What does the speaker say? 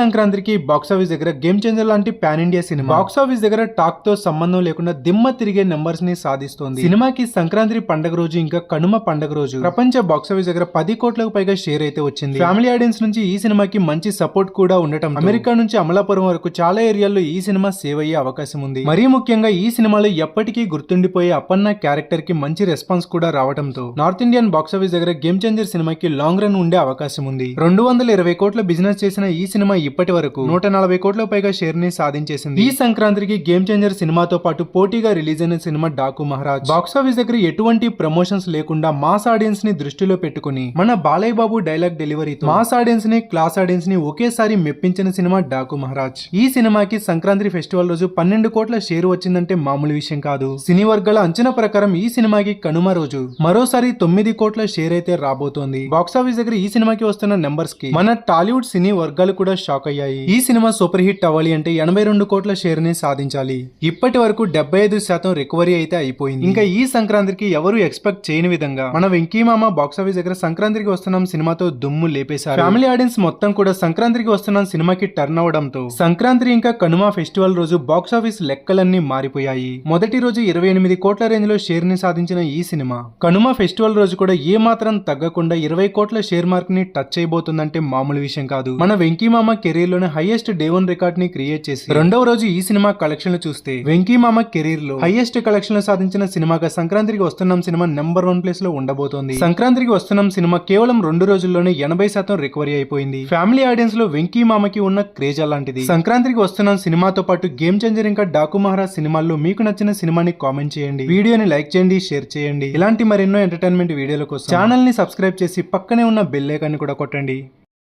సంక్రాంతికి box office దగ్గర game changer లాంటి pan India cinema box office దగ్గర టాక్తో సంబంధం లేకుండా దిమ్మ తిరిగే నెంబర్స్ని సాధిస్తోంది. సినిమాకి సంక్రాంతి పండగ రోజు ఇంకా కనుమ పండగ రోజు. ప్రపంచ బాక్స్ ఆఫీస్ దగ్గర పది కోట్లకు పైగా షేర్ అయితే వచ్చింది. ఫ్యామిలీ ఆడియన్స్ నుంచి ఈ సినిమాకి మంచి సపోర్ట్ కూడా ఉండటం అమెరికా నుంచి అమలాపురం వరకు చాలా ఏరియాల్లో ఈ సినిమా సేవ్ అయ్యే అవకాశం ఉంది. మరీ ముఖ్యంగా ఈ సినిమాలో ఎప్పటికీ గుర్తుండిపోయే అప్పన్న క్యారెక్టర్కి మంచి రెస్పాన్స్ కూడా రావడంతో నార్త్ ఇండియన్ బాక్స్ ఆఫీస్ దగ్గర గేమ్ చేంజర్ సినిమాకి లాంగ్ రన్ ఉండే అవకాశం ఉంది. రెండు వందల ఇరవై కోట్ల బిజినెస్ చేసిన ఈ సినిమా ఇప్పటి వరకు నూట నలభై కోట్ల పైగా షేర్ని సాధించేసింది. ఈ సంక్రాంతికి గేమ్ చేంజర్ సినిమాతో పాటు పోటీగా రిలీజ్ అయిన cinema Daaku Maharaj. Box office దగ్గర ఎటువంటి ప్రమోషన్స్ లేకుండా మాస్ ఆడియన్స్ని దృష్టిలో పెట్టుకుని మన బాలయ్య బాబు డైలాగ్ డెలివరీతో మాస్ ఆడియన్స్ని క్లాస్ ఆడియన్స్ని ఒకేసారి మెప్పించిన సినిమా డాకు మహారాజ్. ఈ సినిమాకి సంక్రాంతి ఫెస్టివల్ రోజు పన్నెండు కోట్ల షేర్ వచ్చిందంటే మామూలు విషయం కాదు. సినీ వర్గాల అంచనా ప్రకారం ఈ సినిమాకి కనుమ రోజు మరోసారి తొమ్మిది కోట్ల షేర్ అయితే రాబోతోంది. బాక్స్ ఆఫీస్ దగ్గర ఈ సినిమాకి వస్తున్న నెంబర్స్కి మన టాలీవుడ్ సినీ వర్గాలు కూడా షాక్ అయ్యాయి ఈ సినిమా సూపర్ హిట్ అవ్వాలి అంటే ఎనభై రెండు కోట్ల షేర్ని సాధించాలి. ఇప్పటి వరకు డెబ్బై ఐదు శాతం రికవరీ అయితే అయిపోయింది. ఇంకా ఈ సంక్రాంతికి ఎవరు ఎక్స్పెక్ట్ చేయని విధంగా మన వెంకీ మామ బాక్స్ ఆఫీస్ దగ్గర సంక్రాంతికి వస్తున్నాం సినిమాతో దుమ్ము లేపేశారు. ఫ్యామిలీ ఆడియన్స్ మొత్తం కూడా సంక్రాంతికి వస్తున్నాం సినిమాకి టర్న్ అవడంతో సంక్రాంతి ఇంకా కనుమ ఫెస్టివల్ రోజు బాక్సాఫీస్ లెక్కలన్నీ మారిపోయాయి. మొదటి రోజు ఇరవై ఎనిమిది కోట్ల రేంజ్లో షేర్ని సాధించిన ఈ సినిమా కనుమ ఫెస్టివల్ రోజు కూడా ఏ మాత్రం తగ్గకుండా ఇరవై కోట్ల షేర్ మార్క్ని టచ్ చేయబోతుందంటే మామూలు విషయం కాదు. మన వెంకీ మామ కెరీర్లోనే హైయెస్ట్ డే వన్ రికార్డ్ని క్రియేట్ చేసి రెండవ రోజు ఈ సినిమా కలెక్షన్లు చూస్తే వెంకీ మామ కెరీర్లో హైయెస్ట్ కలెక్షన్లు సాధించిన సినిమాగా సంక్రాంతికి వస్తున్నాం సినిమా నెంబర్ వన్ ప్లేస్లో ఉండబోతోంది. సంక్రాంతికి వస్తున్నాం సినిమా కేవలం రెండు రోజుల్లోనే ఎనభై శాతం రికవరీ అయిపోయింది. ఫ్యామిలీ ఆడియన్స్లో వెంకీ మామకి ఉన్న క్రేజ్ అలాంటిది. సంక్రాంతికి వస్తున్నాం సినిమాతో పాటు గేమ్ చేంజర్ ఇంకా డాకు మహారాజ్ సినిమాల్లో మీకు నచ్చిన సినిమాని కామెంట్ చేయండి. వీడియోని లైక్ చేయండి షేర్ చేయండి. ఇలాంటి మరెన్నో ఎంటర్టైన్మెంట్ వీడియోల కోసం ఛానల్ని సబ్స్క్రైబ్ చేసి పక్కనే ఉన్న బెల్ ఐకాన్ని కూడా కొట్టండి.